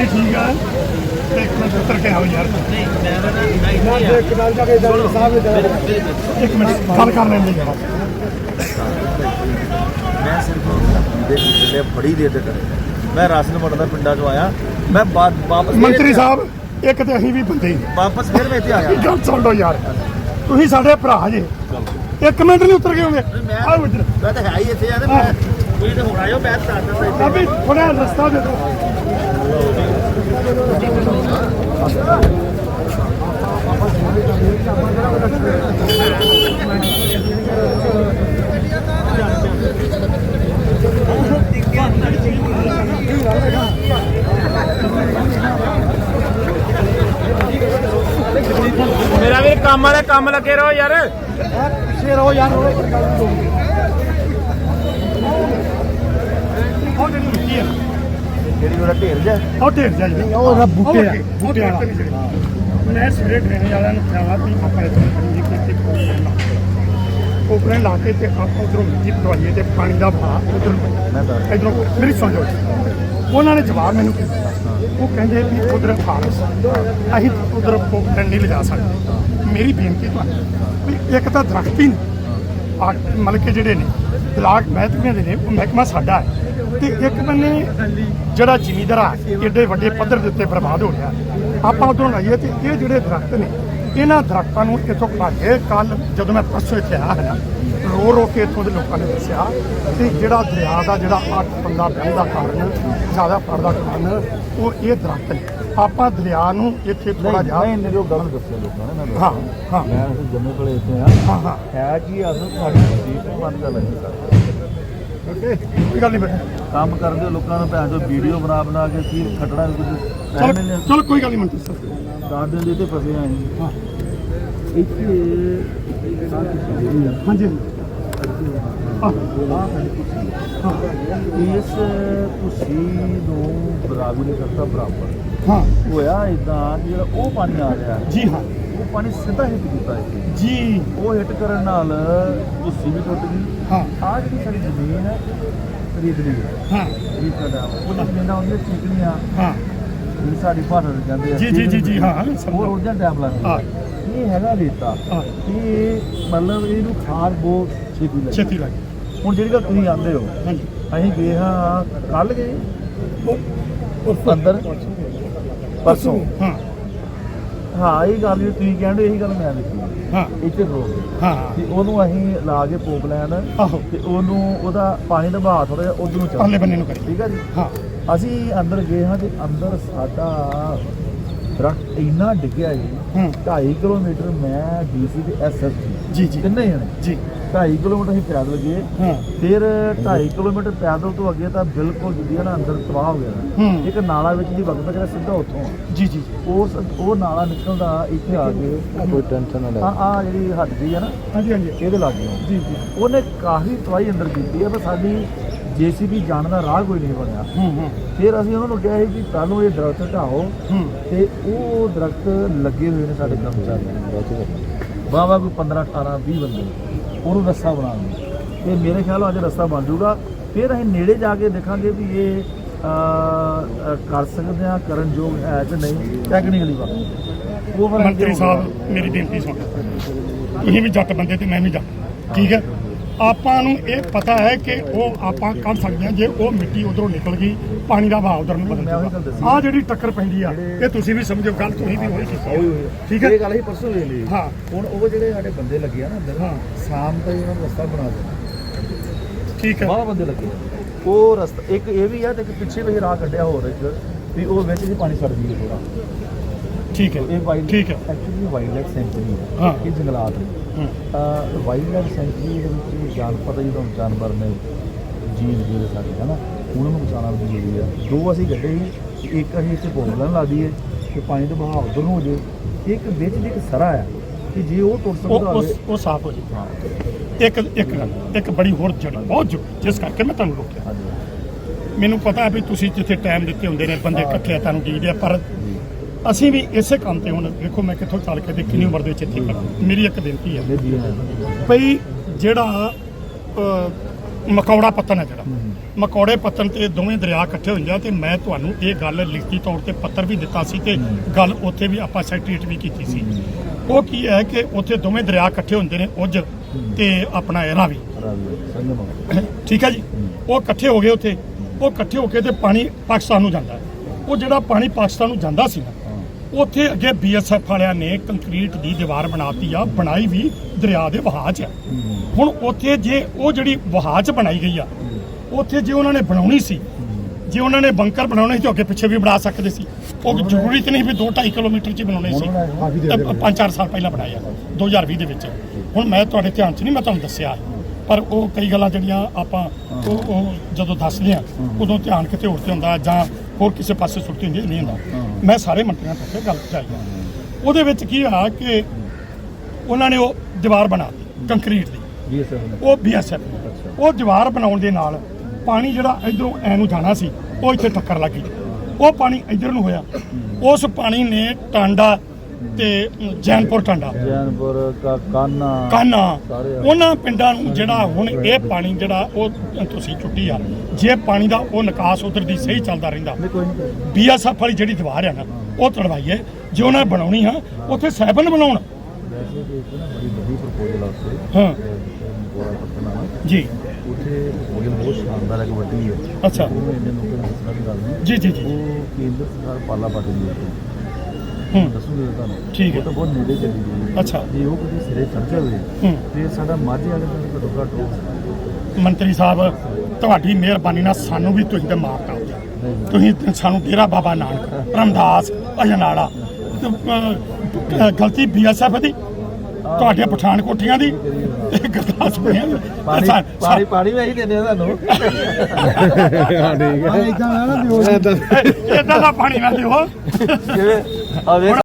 ਨਹੀਂ ਠੀਕ ਆ। ਤੇ ਇੱਕ ਮਿੰਟ ਉੱਤਰ ਕੇ ਆਓ ਯਾਰ। ਨਹੀਂ ਮੈਂ ਨਾ ਮੈਂ ਇੱਥੇ ਹੀ ਆ ਇੱਕ ਨਾਲ ਜਾ ਕੇ ਡਾਕਟਰ ਸਾਹਿਬ ਨੇ ਮੇਰੇ- ਮੇਰੇ- ਮੇਰੇ- ਇੱਕ ਮਿੰਟ ਗੱਲ ਕਰ ਲੈਣ ਦੇ ਯਾਰ। ਮੈਂ ਸਿਰਫ ਦੇ ਜਿਹੜੇ ਬੜੀ ਦੇਰ ਦੇ ਕਰੇ। ਮੈਂ ਰਾਸ਼ਨ ਵੰਡਦਾ ਪਿੰਡਾਂ ਚੋਂ ਆਇਆ। ਮੈਂ ਬਾਅਦ ਵਾਪਸ ਫਿਰ ਮੰਤਰੀ ਸਾਹਿਬ ਇੱਕ ਤੇ ਅਸੀਂ ਵੀ ਬੰਦੇ। ਵਾਪਸ ਫਿਰ ਮੈਂ ਇੱਥੇ ਆਇਆ। ਗੱਲ ਸੁਣ ਲਓ ਯਾਰ। ਤੁਸੀਂ ਸਾਡੇ ਭਰਾ ਜੇ। ਇੱਕ ਮਿੰਟ ਨਹੀਂ ਉਤਰ ਕੇ ਆਉਂਦੇ। ਆਓ ਇੱਧਰ। ਮੈਂ ਤਾਂ ਹੈ ਹੀ ਇੱਥੇ ਆ ਤੇ ਮੈਂ ਕੋਈ ਤੇ ਹੁਣ ਆਇਓ ਮੈਂ ਤਾਂ ਦੱਸਦਾ ਇੱਥੇ। ਅਭੀ ਥੋੜਾ ਰਸਤਾ ਦੇ ਦਿਓ। ਮੇਰਾ ਵੀਰ ਕੰਮ ਵਾਲੇ ਕੰਮ ਲੱਗੇ ਰਹੋ ਯਾਰ। ਪਿੱਛੇ ਰਹੋ ਯਾਰ ਉਹ ਜਿਹੜੀ ਮਿੱਟੀ ਆ। ਜਿਹੜੀ ਉਹਦਾ ਢੇਰ ਜਾ ਉਹ ਢੇਰ ਜਾ ਜੀ ਉਹ ਰੱਬ ਬੂਟੇ ਆ, ਬੂਟੇ ਵਾਲਾ। ਮੈਂ ਸਵੇਰੇ ਟ੍ਰੇਨ ਵਾਲਿਆਂ ਨੂੰ ਕਿਹਾ ਵੀ ਆਪਾਂ ਇੱਥੇ ਖੜੀ ਕਿ ਇੱਥੇ ਕੋਪਰੇ ਲਾ ਕੇ ਤੇ ਆਪਾਂ ਉਧਰੋਂ ਮਿੱਟੀ ਪਟਵਾਈਏ ਤੇ ਪਾਣੀ ਦਾ ਭਾਅ ਉਧਰ ਇਧਰੋਂ ਮੇਰੀ ਸੁਣ ਜਾਓ ਉਹਨਾਂ ਨੇ ਜਵਾਬ ਮੈਨੂੰ ਕੀਤਾ ਉਹ ਕਹਿੰਦੇ ਵੀ ਉਧਰ ਫਾਰਸ ਅਸੀਂ ਉਧਰ ਕੋਪਰੇ ਨਹੀਂ ਲਿਜਾ ਸਕਦੇ। ਮੇਰੀ ਬੇਨਤੀ ਤੁਹਾਨੂੰ ਵੀ ਇੱਕ ਤਾਂ ਦਰਖਤ ਹੀ ਨਹੀਂ। ਮਤਲਬ ਕਿ ਜਿਹੜੇ ਨੇ ਬਲਾਕ ਮਹਿਕਮੇ ਦੇ ਨੇ ਉਹ ਮਹਿਕਮਾ ਸਾਡਾ ਹੈ। ਤੇ ਇੱਕ ਬੰਨੇ ਜਿਹੜਾ ਜ਼ਿਮੀਂਦਾਰ ਆ ਏਡੇ ਵੱਡੇ ਪੱਧਰ ਦੇ ਉੱਤੇ ਬਰਬਾਦ ਹੋ ਰਿਹਾ। ਆਪਾਂ ਉਧਰੋਂ ਲਾਈਏ ਤੇ ਇਹ ਜਿਹੜੇ ਦਰਖਤ ਨੇ ਇਹਨਾਂ ਦਰਖਤਾਂ ਨੂੰ ਇੱਥੋਂ ਕਾਢੇ ਕੱਲ ਜਦੋਂ ਮੈਂ ਪਰਸੋਂ ਇੱਥੇ ਆਇਆ ਹੈ ਨਾ ਰੋ ਰੋ ਕੇ ਇੱਥੋਂ ਦੇ ਲੋਕਾਂ ਨੇ ਦੱਸਿਆ ਕਿ ਜਿਹੜਾ ਦਰਿਆ ਦਾ ਜਿਹੜਾ ਅੱਠ ਪੰਦਾ ਬਹਿਣ ਦਾ ਕਾਰਨ ਜ਼ਿਆਦਾ ਫੜਦਾ ਕਾਰਨ ਉਹ ਇਹ ਦਰਖਤ ਨੇ। ਆਪਾਂ ਦਰਿਆ ਨੂੰ ਇੱਥੇ ਥੋੜਾ ਜਿਹਾ ਨਹੀਂ ਨਹੀਂ ਉਹ ਗੱਲ ਦੱਸਿਆ ਲੋਕਾਂ ਨੇ ਮੈਂ ਹਾਂ ਹਾਂ। ਮੈਂ ਜੰਮੂ ਕੋਲੇ ਇੱਥੇ ਆ। ਹਾਂ ਹਾਂ। ਹੈ ਕੀ ਅਸਲ ਸਾਡੀ ਸੀਟ ਬੰਦ ਕਰ ਲੱਗੀ ਸਰ ਕੋਈ ਗੱਲ ਨਹੀਂ ਬੇਟਾ। ਕੰਮ ਕਰਦੇ ਲੋਕਾਂ ਨੂੰ ਭੈਣ ਜੋ ਵੀਡੀਓ ਬਣਾ ਬਣਾ ਕੇ ਕੀ ਖਟੜਾ ਕੁਝ ਚਲੋ ਨੇ ਚਲੋ ਕੋਈ ਗੱਲ ਨਹੀਂ ਮੰਤਰੀ ਸਾਹਿਬ। ਕਾਰਡ ਦੇ ਤੇ ਫਸੇ ਆ ਅਸੀਂ। ਹਾਂ। ਇੱਥੇ ਹਾਂਜੀ। ਹਾਂ। ਹਾਂ। ਇਸ ਤੁਸੀਂ ਨੂੰ ਬਰਾਬਰੀ ਕਰਤਾ ਬਰਾਬਰ। ਹਾਂ। ਹੋਇਆ ਇਦਾਂ ਜਿਹੜਾ ਉਹ ਪਾਣੀ ਆ ਰਿਹਾ। ਜੀ ਹਾਂ। ਉਹ ਪਾਣੀ ਸਿੱਧਾ ਹਿੱਟ ਕੀਤਾ ਇੱਥੇ ਜੀ। ਉਹ ਹਿੱਟ ਕਰਨ ਨਾਲ ਤੁਸੀਂ ਵੀ ਟੁੱਟ ਗਈ ਹਾਂ। ਆ ਜਿਹੜੀ ਸਾਡੀ ਜ਼ਮੀਨ ਹੈ ਖਰੀਦ ਲਈ ਹੈ। ਹਾਂ। ਇਹ ਸਾਡਾ ਉਹ ਜ਼ਮੀਨਾਂ ਉਹਦੀਆਂ ਚੀਕਣੀਆਂ। ਹਾਂ। ਜਿਹੜੀ ਸਾਡੀ ਭਾਸ਼ਾ ਵਿੱਚ ਕਹਿੰਦੇ ਆ ਜੀ, ਜੀ, ਜੀ, ਜੀ, ਹਾਂ, ਹਾਂ, ਉਹ ਉਹਦਾ ਟਾਈਮ ਲੱਗਦਾ ਹਾਂ। ਇਹ ਹੈਗਾ ਰੇਤਾ। ਹਾਂ। ਇਹ ਮਤਲਬ ਇਹਨੂੰ ਖਾਦ ਬਹੁਤ ਛੇਤੀ ਲੱਗੀ ਛੇਤੀ ਲੱਗ ਹੁਣ ਜਿਹੜੀ ਗੱਲ ਤੁਸੀਂ ਆਂਦੇ ਹੋ ਹਾਂਜੀ। ਅਸੀਂ ਗਏ ਹਾਂ ਕੱਲ ਗਏ ਉਹ ਅੰਦਰ। ਪਰਸੋਂ। ਹਾਂ। ਹਾਂ ਇਹ ਗੱਲ ਵੀ ਤੁਸੀਂ ਕਹਿੰਦੇ ਇਹੀ ਗੱਲ ਮੈਂ ਦੇਖੀ ਹਾਂ। ਇੱਥੇ ਰੋਕ ਗਏ ਹਾਂ। ਤੇ ਉਹਨੂੰ ਅਸੀਂ ਲਾ ਕੇ ਪੋਪ ਲੈਣ ਆਹੋ। ਤੇ ਉਹਨੂੰ ਉਹਦਾ ਪਾਣੀ ਦਾ ਬਹਾਅ ਥੋੜਾ ਜਿਹਾ ਉਧਰ ਨੂੰ ਚੱਲ ਪਰਲੇ ਬੰਨੇ ਨੂੰ ਕਰੀ। ਠੀਕ ਹੈ ਜੀ? ਹਾਂ। ਅਸੀਂ ਅੰਦਰ ਗਏ ਹਾਂ ਤੇ ਅੰਦਰ ਸਾਡਾ ਦਰਖਤ ਇੰਨਾ ਡਿੱਗਿਆ ਜੀ ਹੂੰ। 2.5 ਕਿਲੋਮੀਟਰ ਮੈਂ ਡੀਸੀ ਤੇ ਐਸਐਸ ਜੀ ਜੀ। ਤਿੰਨੇ ਜਣੇ। ਜੀ। 2.5 ਕਿਲੋਮੀਟਰ ਅਸੀਂ ਪੈਦਲ ਗਏ। ਫਿਰ 2.5 ਕਿਲੋਮੀਟਰ ਪੈਦਲ ਤੋਂ ਅੱਗੇ ਤਾਂ ਬਿਲਕੁਲ ਜਿੱਦੀ ਨਾ ਅੰਦਰ ਤਬਾਹ ਹੋ ਗਿਆ। ਇੱਕ ਨਾਲਾ ਵਿੱਚ ਦੀ ਵਗਦਾ ਜਿਹੜਾ ਸਿੱਧਾ ਉੱਥੋਂ। ਜੀ ਜੀ ਉਸ ਉਹ ਨਾਲਾ ਨਿਕਲਦਾ ਇੱਥੇ ਆ ਕੇ। ਕੋਈ ਟੈਨਸ਼ਨ ਨਾ ਆ ਆ ਜਿਹੜੀ ਹੱਦ ਦੀ ਹੈ ਨਾ ਹਾਂਜੀ ਹਾਂਜੀ। ਇਹਦੇ ਲੱਗ। ਗਿਆ ਜੀ ਜੀ। ਉਹਨੇ ਕਾਫੀ ਤਵਾਈ ਅੰਦਰ ਕੀਤੀ ਹੈ ਪਰ ਸਾਡੀ ਜੀਸੀਬੀ ਜਾਣ ਦਾ ਰਾਹ ਕੋਈ ਨਹੀਂ ਬਣਿਆ। ਹੂੰ ਹੂੰ। ਫਿਰ ਅਸੀਂ ਉਹਨਾਂ ਨੂੰ ਕਿਹਾ ਸੀ ਕਿ ਤੁਹਾਨੂੰ ਇਹ ਦਰਖਤ ਢਾਓ ਹੂੰ। ਤੇ ਉਹ ਦਰਖਤ ਲੱਗੇ ਹੋਏ ਨੇ ਸਾਡੇ ਕਰਮਚਾਰੀ ਵਾਵਾ ਕੋਈ 15 18 20 ਬੰਦੇ। ਉਹਨੂੰ ਰਸਤਾ ਬਣਾਉਣ ਤੇ ਮੇਰੇ ਖਿਆਲ ਅੱਜ ਰਸਤਾ ਬਣ ਜਾਊਗਾ। ਫਿਰ ਅਸੀਂ ਨੇੜੇ ਜਾ ਕੇ ਦੇਖਾਂਗੇ ਵੀ ਇਹ ਕਰ ਸਕਦੇ ਆ ਕਰਨ ਯੋਗ ਹੈ ਕਿ ਨਹੀਂ ਟੈਕਨੀਕਲੀ ਵਾ। ਉਹ ਮੰਤਰੀ। ਸਾਹਿਬ ਮੇਰੀ ਬੇਨਤੀ ਸੁਣ। ਤੁਸੀਂ ਵੀ ਜੱਟ ਬੰਦੇ ਤੇ ਮੈਂ ਵੀ ਜੱਟ। ਠੀਕ ਹੈ? ਆਪਾਂ ਨੂੰ ਇਹ ਪਤਾ ਹੈ ਕਿ ਉਹ ਆਪਾਂ ਕਰ ਸਕਦੇ ਹਾਂ ਜੇ ਉਹ ਮਿੱਟੀ ਉਧਰੋਂ ਨਿਕਲ ਗਈ ਪਾਣੀ ਦਾ ਵਹਾਅ ਉਧਰ ਨੂੰ ਬਦਲ ਜਾਊਗਾ। ਆ ਜਿਹੜੀ ਟੱਕਰ ਪੈਂਦੀ ਆ ਇਹ ਤੁਸੀਂ ਵੀ ਸਮਝੋ ਗੱਲ ਤੁਸੀਂ ਵੀ ਹੋਈ ਹੈ। ਠੀਕ ਹੈ ਇਹ ਗੱਲ ਅਸੀਂ ਪਰਸੋਂ ਵੇਖ ਲਈ ਹਾਂ ਹੁਣ ਉਹ ਜਿਹੜੇ ਸਾਡੇ ਬੰਦੇ ਲੱਗੇ ਆ ਨਾ ਅੰਦਰ ਹਾਂ। ਸ਼ਾਮ ਤੱਕ ਉਹਨਾਂ ਨੂੰ ਰਸਤਾ ਬਣਾ ਦੇਣਾ ਠੀਕ ਹੈ ਬਾਹਰ ਬੰਦੇ ਲੱਗੇ। ਉਹ ਰਸਤਾ ਇੱਕ ਇਹ ਵੀ ਆ ਤੇ ਇੱਕ ਪਿੱਛੇ ਵੀ ਰਾਹ ਕੱਢਿਆ ਹੋਰ ਇੱਕ ਵੀ ਉਹ ਵਿੱਚ ਵੀ ਪਾਣੀ ਛੱਡ ਦਈਏ ਥੋੜਾ ਠੀਕ ਹੈ ਇਹ ਵਾਈਲਡ ਠੀਕ ਹੈ। ਐਕਚੁਅਲੀ ਵਾਈਲਡ ਲਾਈਫ ਸੈਂਚੁਰੀ ਹੈ ਹਾਂ। ਇਹ ਜੰਗਲਾਤ ਨੇ। ਹੂੰ, ਵਾਈਲਡ ਲਾਈਫ ਸੈਂਚੁਰੀ ਦੇ ਵਿੱਚ ਜਾਨ ਪਤਾ ਜਦੋਂ ਜਾਨਵਰ ਨੇ ਜੀਵ ਜਿਹੜੇ ਸਾਡੇ ਹਨਾ? ਉਹਨਾਂ ਨੂੰ ਬਚਾਉਣਾ ਵੀ ਜ਼ਰੂਰੀ ਆ ਦੋ ਅਸੀਂ ਗੱਡੇ ਸੀ ਇੱਕ ਅਸੀਂ ਇੱਥੇ ਪੋਗਲਣ ਲਾ ਦਈਏ ਕਿ ਪਾਣੀ ਦਾ ਬਹਾਅ ਉਧਰ ਨੂੰ ਹੋ ਜੇ ਇੱਕ ਵਿੱਚ ਦੀ ਇੱਕ ਸਰਾ ਆ ਕਿ ਜੇ ਉਹ ਟੁੱਟ ਉਹ ਸਕਦਾ ਉਹ ਹੋਵੇ ਉਹ ਸਾਫ਼ ਹੋ ਜੀ ਹਾਂ। ਇੱਕ ਇੱਕ ਗੱਲ ਇੱਕ ਬੜੀ ਹੋਰ ਜੜੀ ਬਹੁਤ ਜ਼ਰੂਰੀ ਜਿਸ ਕਰਕੇ ਮੈਂ ਤੁਹਾਨੂੰ ਰੋਕਿਆ। ਹਾਂਜੀ। ਮੈਨੂੰ ਪਤਾ ਹੈ ਵੀ ਤੁਸੀਂ ਜਿੱਥੇ ਟਾਈਮ ਦਿੱਤੇ ਹੁੰਦੇ ਨੇ ਬੰਦੇ ਹਾਂ। ਇਕੱਠੇ ਆ ਤੁਹਾਨੂੰ ਡੀਦੇ ਆ ਪਰ ਅਸੀਂ ਵੀ ਇਸੇ ਕੰਮ ਤੇ ਹੁਣ ਦੇਖੋ ਮੈਂ ਕਿੱਥੋਂ ਚੱਲ ਕੇ ਤੇ ਕਿੰਨੀ ਉਮਰ ਦੇ ਵਿੱਚ ਇੱਥੇ ਖੜਾ ਮੇਰੀ ਇੱਕ ਬੇਨਤੀ ਹੈ ਇਹ ਭਈ ਜਿਹੜਾ ਮਕੌੜਾ ਪੱਤਨ ਹੈ ਜਿਹੜਾ, ਮਕੌੜੇ ਪੱਤਨ ਤੇ ਦੋਵੇਂ ਦਰਿਆ ਇਕੱਠੇ ਹੁੰਦੇ ਆ ਤੇ ਮੈਂ ਤੁਹਾਨੂੰ ਇਹ ਗੱਲ ਲਿਖਤੀ ਤੌਰ ਤੇ ਪੱਤਰ ਵੀ ਦਿੱਤਾ ਸੀ ਤੇ ਗੱਲ ਉੱਥੇ ਵੀ ਆਪਾਂ ਸੈਕਟਰੀਟ ਵੀ ਕੀਤੀ ਸੀ। ਉਹ ਕੀ ਹੈ ਕਿ ਉੱਥੇ ਦੋਵੇਂ ਦਰਿਆ ਇਕੱਠੇ ਹੁੰਦੇ ਨੇ ਉਜ ਤੇ ਆਪਣਾ ਇਹ ਰਾਵੀ ਠੀਕ ਹੈ ਜੀ? ਉਹ ਇਕੱਠੇ ਹੋ ਗਏ ਉੱਥੇ। ਉਹ ਇਕੱਠੇ ਹੋ ਕੇ ਤੇ ਪਾਣੀ ਪਾਕਿਸਤਾਨ ਨੂੰ ਜਾਂਦਾ ਉਹ ਜਿਹੜਾ ਪਾਣੀ ਪਾਕਿਸਤਾਨ ਨੂੰ ਜਾਂਦਾ ਸੀ ਨਾ ਉੱਥੇ ਅੱਗੇ ਬੀਐਸਐਫ ਵਾਲਿਆਂ ਨੇ ਕੰਕਰੀਟ ਦੀ ਦੀਵਾਰ ਬਣਾਤੀ ਆ ਬਣਾਈ ਵੀ ਦਰਿਆ ਦੇ ਵਹਾਅ 'ਚ ਹੁਣ ਉੱਥੇ ਜੇ ਉਹ ਜਿਹੜੀ ਵਹਾਅ 'ਚ ਬਣਾਈ ਗਈ ਆ ਉੱਥੇ ਜੇ ਉਹਨਾਂ ਨੇ ਬਣਾਉਣੀ ਸੀ ਜੇ ਉਹਨਾਂ ਨੇ ਬੰਕਰ ਬਣਾਉਣੇ ਸੀ ਤਾਂ ਅੱਗੇ ਪਿੱਛੇ ਵੀ ਬਣਾ ਸਕਦੇ ਸੀ। ਉਹ ਜ਼ਰੂਰੀ ਤੇ ਨਹੀਂ ਵੀ 2.5 ਕਿਲੋਮੀਟਰ 'ਚ ਬਣਾਉਣੇ ਸੀ। 5-4 ਸਾਲ ਪਹਿਲਾਂ ਬਣਾਇਆ 2020 ਦੇ ਵਿੱਚ। ਹੁਣ ਮੈਂ ਤੁਹਾਡੇ ਧਿਆਨ 'ਚ ਨਹੀਂ ਮੈਂ ਤੁਹਾਨੂੰ ਦੱਸਿਆ। ਪਰ ਉਹ ਕਈ ਗੱਲਾਂ ਜਿਹੜੀਆਂ ਆਪਾਂ ਉਹ ਉਹ ਜਦੋਂ ਦੱਸਦੇ ਆ ਉਦੋਂ ਧਿਆਨ ਕਿਤੇ ਹੋਰ ਤੇ ਹੁੰਦਾ ਜਾਂ ਹੋਰ ਕਿਸੇ ਪਾਸੇ ਸੁੱਟੀ ਹੁੰਦੀ ਨਹੀਂ ਹੁੰਦਾ। ਮੈਂ ਸਾਰੇ ਮੰਤਰੀਆਂ ਤੱਕ ਗੱਲ ਪਹੁੰਚਾਈ ਆ ਉਹਦੇ ਵਿੱਚ ਕੀ ਆ ਕਿ ਉਹਨਾਂ ਨੇ ਉਹ ਦੀਵਾਰ ਬਣਾ ਦਿੱਤੀ ਕੰਕਰੀਟ ਦੀ। ਉਹ ਬੀਐਸਐਫ ਉਹ ਦੀਵਾਰ ਬਣਾਉਣ ਦੇ ਨਾਲ ਪਾਣੀ ਜਿਹੜਾ ਇਧਰੋਂ ਐ ਨੂੰ ਜਾਣਾ ਸੀ ਉਹ ਇੱਥੇ ਟੱਕਰ ਲੱਗੀ ਉਹ ਪਾਣੀ ਇਧਰ ਨੂੰ ਹੋਇਆ। ਉਸ ਪਾਣੀ ਨੇ ਟਾਂਡਾ ਤੇ ਜੈਨਪੁਰ ਟਾਂਡਾ ਜੈਨਪੁਰ ਕਾ ਕਾਨਾ। ਕਾਨਾ। ਉਹਨਾਂ ਪਿੰਡਾਂ ਨੂੰ ਜਿਹੜਾ ਹੁਣ ਇਹ ਪਾਣੀ ਜਿਹੜਾ ਉਹ ਤੁਸੀਂ ਚੁੱਟੀ ਆ। ਜੇ ਪਾਣੀ ਦਾ ਉਹ ਨਿਕਾਸ ਉਧਰ ਦੀ ਸਹੀ ਚੱਲਦਾ ਰਹਿੰਦਾ। ਬੀਐਸਐਫ ਵਾਲੀ ਜਿਹੜੀ ਦੀਵਾਰ ਆ ਨਾ ਉਹ ਤੜਵਾਈਏ। ਜੇ ਉਹਨਾਂ ਨੇ ਬਣਾਉਣੀ ਆ ਉੱਥੇ ਸੈਬਨ ਬਣਾਉਣ। ਵੈਸੇ ਤੇ ਇੱਕ ਨਾ ਬੜੀ ਵੱਡੀ ਪ੍ਰਪੋਜ਼ਲ ਆ ਉੱਥੇ। ਹਾਂ। ਪੂਰਾ ਪੱਤਨਾ ਜੀ। ਉੱਥੇ ਪ੍ਰਪੋਜ਼ਲ ਬਹੁਤ ਸ਼ਾਨਦਾਰ ਹੈ ਕਿ ਵੱਡੀ ਹੈ ਅੱਛਾ। ਉਹ ਇੰਡੀਅਨ ਲੋਕਾਂ ਨੂੰ ਦੱਸਣਾ ਦੀ ਗੱਲ ਨਹੀਂ। ਜੀ ਜੀ ਜੀ। ਉਹ ਕੇਂਦਰ ਸਰਕਾਰ ਪਾਲਾ ਪਾਟੀ ਦੀ ਹੈ ਹੂੰ ਦੱਸੂਗੇ ਤੁਹਾਨੂੰ। ਠੀਕ ਹੈ। ਉਹ ਤਾਂ ਬਹੁਤ ਨੇੜੇ ਚੱਲੀ ਗਈ। ਹੈ। ਅੱਛਾ। ਜੇ ਉਹ ਕਦੇ ਸਿਰੇ ਚੜ ਜਾਵੇ ਹੂੰ। ਤੇ ਸਾਡਾ ਮਾਝੇ ਵਾਲੇ ਦਾ ਘੱਟੋ ਘੱਟ ਉਹ ਮੰਤਰੀ ਸਾਹਿਬ ਤੁਹਾਡੀ ਮਿਹਰਬਾਨੀ ਨਾਲ ਸਾਨੂੰ ਵੀ ਤੁਸੀਂ ਤੇ ਮਾਰਤਾ ਤੁਸੀਂ ਤੇ ਸਾਨੂੰ ਡੇਰਾ ਬਾਬਾ ਨਾਨਕ ਰਮਦਾਸ ਅਜਨਾਲਾ ਗਲਤੀ ਬੀਐਸਐਫ ਦੀ ਤੁਹਾਡੀਆਂ ਪਠਾਨ ਕੋਠੀਆਂ ਦੀ ਤੇ ਗੁਰਦਾਸਪੁਰੀਆਂ ਦੀ। ਪਾਣੀ ਪਾਣੀ ਪਾਣੀ ਵੀ ਅਸੀਂ ਦਿੰਦੇ ਆ ਤੁਹਾਨੂੰ। ਇਦਾਂ ਨਾ ਦਿਓ। ਸਾ- ਏਦਾਂ ਦਾ ਪਾਣੀ ਨਾ ਦਿਓ। ਜਿਵੇਂ ਆ ਵੇਖ